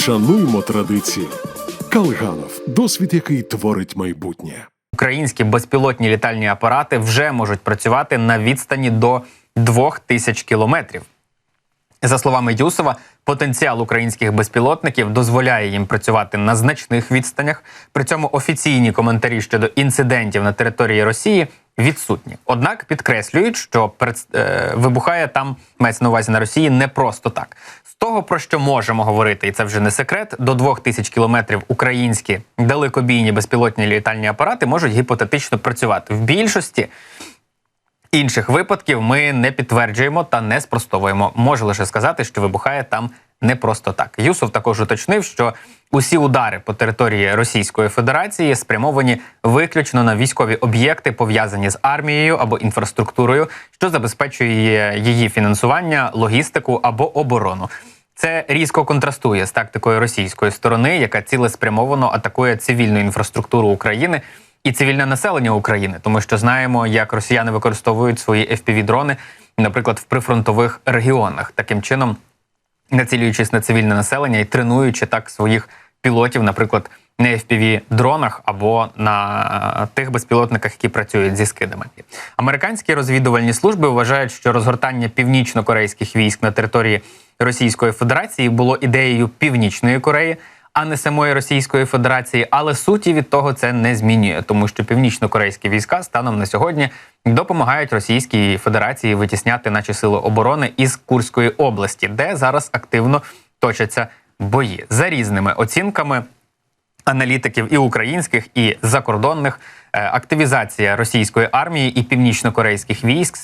Шануймо традиції. Калганов досвід, який творить майбутнє. Українські безпілотні літальні апарати вже можуть працювати на відстані до 2000 кілометрів. За словами Юсова, потенціал українських безпілотників дозволяє їм працювати на значних відстанях. При цьому офіційні коментарі щодо інцидентів на території Росії відсутні. Однак підкреслюють, що пред- е, вибухає там мається на увазі на Росії не просто так. З того про що можемо говорити, і це вже не секрет. До 2000 кілометрів українські далекобійні безпілотні літальні апарати можуть гіпотетично працювати в більшості. Інших випадків ми не підтверджуємо та не спростовуємо. Можу лише сказати, що вибухає там не просто так. Юсов також уточнив, що усі удари по території Російської Федерації спрямовані виключно на військові об'єкти, пов'язані з армією або інфраструктурою, що забезпечує її фінансування, логістику або оборону. Це різко контрастує з тактикою російської сторони, яка цілеспрямовано атакує цивільну інфраструктуру України і цивільне населення України, тому що знаємо, як росіяни використовують свої fpv дрони наприклад, в прифронтових регіонах, таким чином націлюючись на цивільне населення і тренуючи так своїх пілотів, наприклад, на fpv дронах або на е, тих безпілотниках, які працюють зі скидами. Американські розвідувальні служби вважають, що розгортання північно-корейських військ на території Російської Федерації було ідеєю Північної Кореї. А не самої Російської Федерації, але суті від того це не змінює, тому що північно-корейські війська станом на сьогодні допомагають Російській Федерації витісняти наші сили оборони із Курської області, де зараз активно точаться бої за різними оцінками аналітиків і українських, і закордонних. е, Активізація російської армії і північно-корейських військ,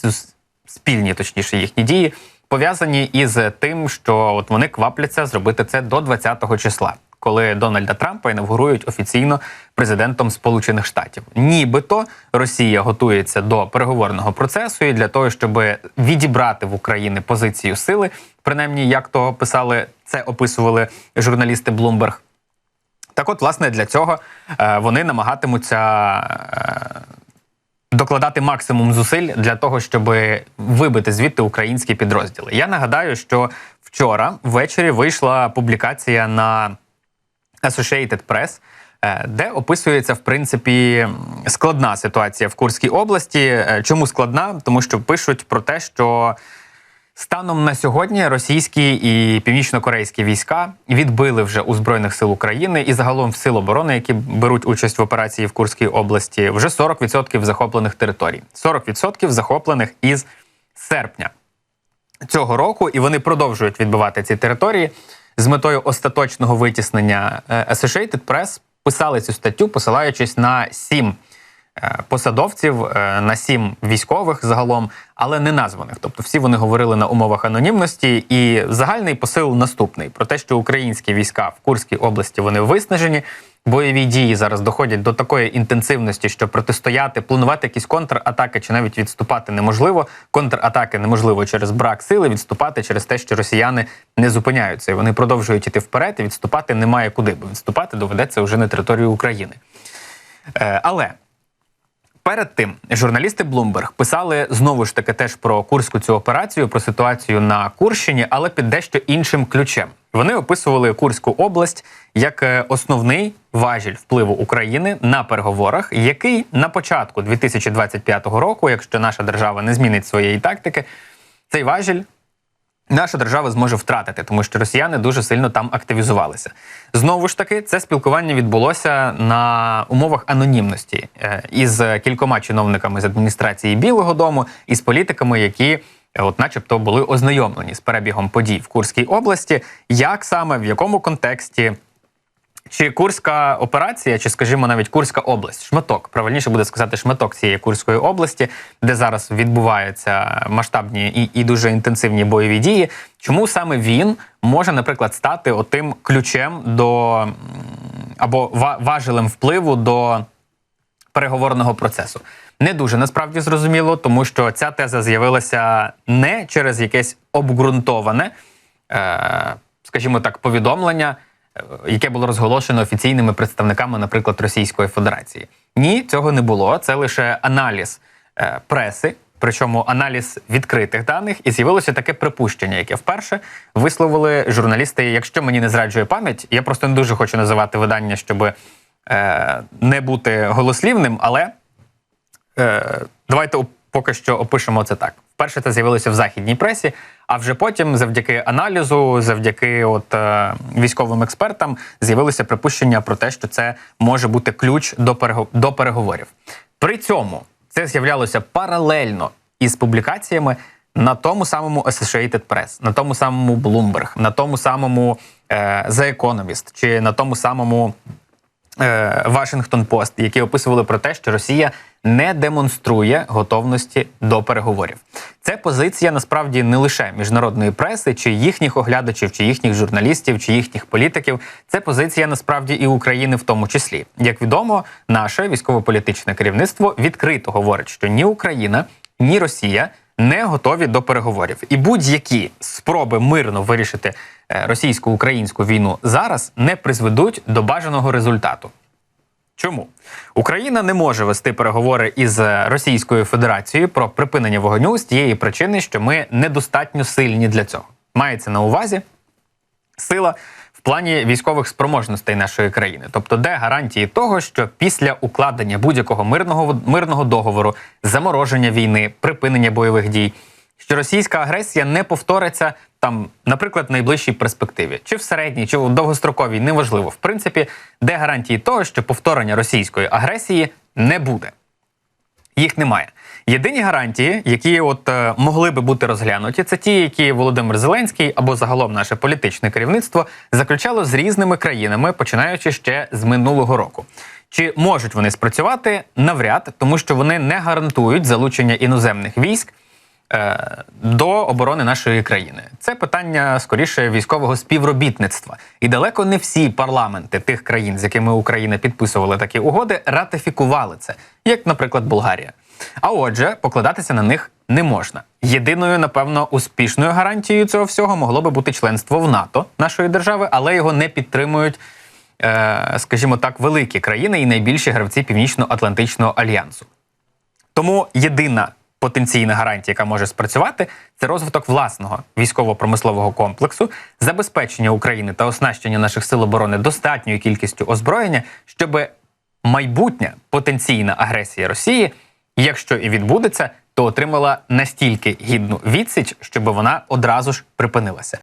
спільні, точніше, їхні дії, пов'язані із тим, що от вони квапляться зробити це до 20-го числа, коли Дональда Трампа інавгурують офіційно президентом Сполучених Штатів. Нібито Росія готується до переговорного процесу і для того, щоб відібрати в Україні позицію сили, принаймні як то писали це, описували журналісти Bloomberg. Так от, власне, для цього е, вони намагатимуться е, докладати максимум зусиль для того, щоб вибити звідти українські підрозділи. Я нагадаю, що вчора ввечері вийшла публікація на Associated Press, е, де описується в принципі складна ситуація в Курській області. Е, Чому складна? Тому що пишуть про те, що Станом на сьогодні російські і північно-корейські війська відбили вже у збройних сил України і загалом в сил оборони, які беруть участь в операції в Курській області, вже 40% захоплених територій. 40% захоплених із серпня цього року, і вони продовжують відбивати ці території з метою остаточного витіснення. Е, Associated Press писали цю статтю, посилаючись на сім посадовців, е, на сім військових загалом, але не названих. Тобто всі вони говорили на умовах анонімності. І загальний посил наступний про те, що українські війська в Курській області вони виснажені. Бойові дії зараз доходять до такої інтенсивності, що протистояти, планувати якісь контратаки чи навіть відступати неможливо. Контратаки неможливо через брак сили, відступати через те, що росіяни не зупиняються. І вони продовжують іти вперед, і відступати немає куди, бо відступати доведеться вже на територію України. Е, але Перед тим журналісти Bloomberg писали знову ж таки теж про курську цю операцію, про ситуацію на Курщині, але під дещо іншим ключем. Вони описували Курську область як е, основний важіль впливу України на переговорах, який на початку 2025 року, якщо наша держава не змінить своєї тактики, цей важіль наша держава зможе втратити, тому що росіяни дуже сильно там активізувалися. Знову ж таки, це спілкування відбулося на умовах анонімності е, із кількома чиновниками з адміністрації Білого Дому і з політиками, які. е, От, начебто, були ознайомлені з перебігом подій в Курській області, як саме в якому контексті, чи Курська операція, чи, скажімо, навіть Курська область, шматок, правильніше буде сказати, шматок цієї Курської області, де зараз відбуваються масштабні і, і дуже інтенсивні бойові дії. Чому саме він може, наприклад, стати отим ключем до або ва- важелем впливу до переговорного процесу? Не дуже насправді зрозуміло, тому що ця теза з'явилася не через якесь обґрунтоване, е, скажімо так, повідомлення, яке було розголошено офіційними представниками, наприклад, Російської Федерації. Ні, цього не було. Це лише аналіз е, преси причому аналіз відкритих даних, і з'явилося таке припущення, яке вперше висловили журналісти. Якщо мені не зраджує пам'ять, я просто не дуже хочу називати видання, щоб е, не бути голослівним, але е, давайте поки що опишемо це так. Вперше це з'явилося в західній пресі, а вже потім, завдяки аналізу, завдяки от, е, військовим експертам, з'явилося припущення про те, що це може бути ключ до, перего- до переговорів. При цьому це з'являлося паралельно із публікаціями на тому самому Associated Press, на тому самому Bloomberg, на тому самому е, The Economist чи на тому самому е, Washington Post, які описували про те, що Росія не демонструє готовності до переговорів. Це позиція насправді не лише міжнародної преси, чи їхніх оглядачів, чи їхніх журналістів, чи їхніх політиків. Це позиція насправді і України в тому числі. Як відомо, наше військово-політичне керівництво відкрито говорить, що ні Україна, ні Росія не готові до переговорів, і будь-які спроби мирно вирішити е, російсько-українську війну зараз не призведуть до бажаного результату. Чому Україна не може вести переговори із Російською Федерацією про припинення вогню з тієї причини, що ми недостатньо сильні для цього. Мається на увазі сила в плані військових спроможностей нашої країни. Тобто, де гарантії того, що після укладення будь-якого мирного мирного договору, замороження війни, припинення бойових дій, що російська агресія не повториться там, наприклад, в найближчій перспективі, чи в середній, чи в довгостроковій, неважливо. В принципі, де гарантії того, що повторення російської агресії не буде. Їх немає. Єдині гарантії, які от е, могли би бути розглянуті, це ті, які Володимир Зеленський або загалом наше політичне керівництво заключало з різними країнами, починаючи ще з минулого року. Чи можуть вони спрацювати? Навряд, тому що вони не гарантують залучення іноземних військ до оборони нашої країни. Це питання скоріше військового співробітництва. І далеко не всі парламенти тих країн, з якими Україна підписувала такі угоди, ратифікували це, як, наприклад, Болгарія. А отже, покладатися на них не можна. Єдиною, напевно, успішною гарантією цього всього могло би бути членство в НАТО нашої держави, але його не підтримують, е, скажімо так, великі країни і найбільші гравці Північно-Атлантичного альянсу. Тому єдина потенційна гарантія, яка може спрацювати, це розвиток власного військово-промислового комплексу, забезпечення України та оснащення наших сил оборони достатньою кількістю озброєння, щоб майбутня потенційна агресія Росії, якщо і відбудеться, то отримала настільки гідну відсіч, щоб вона одразу ж припинилася.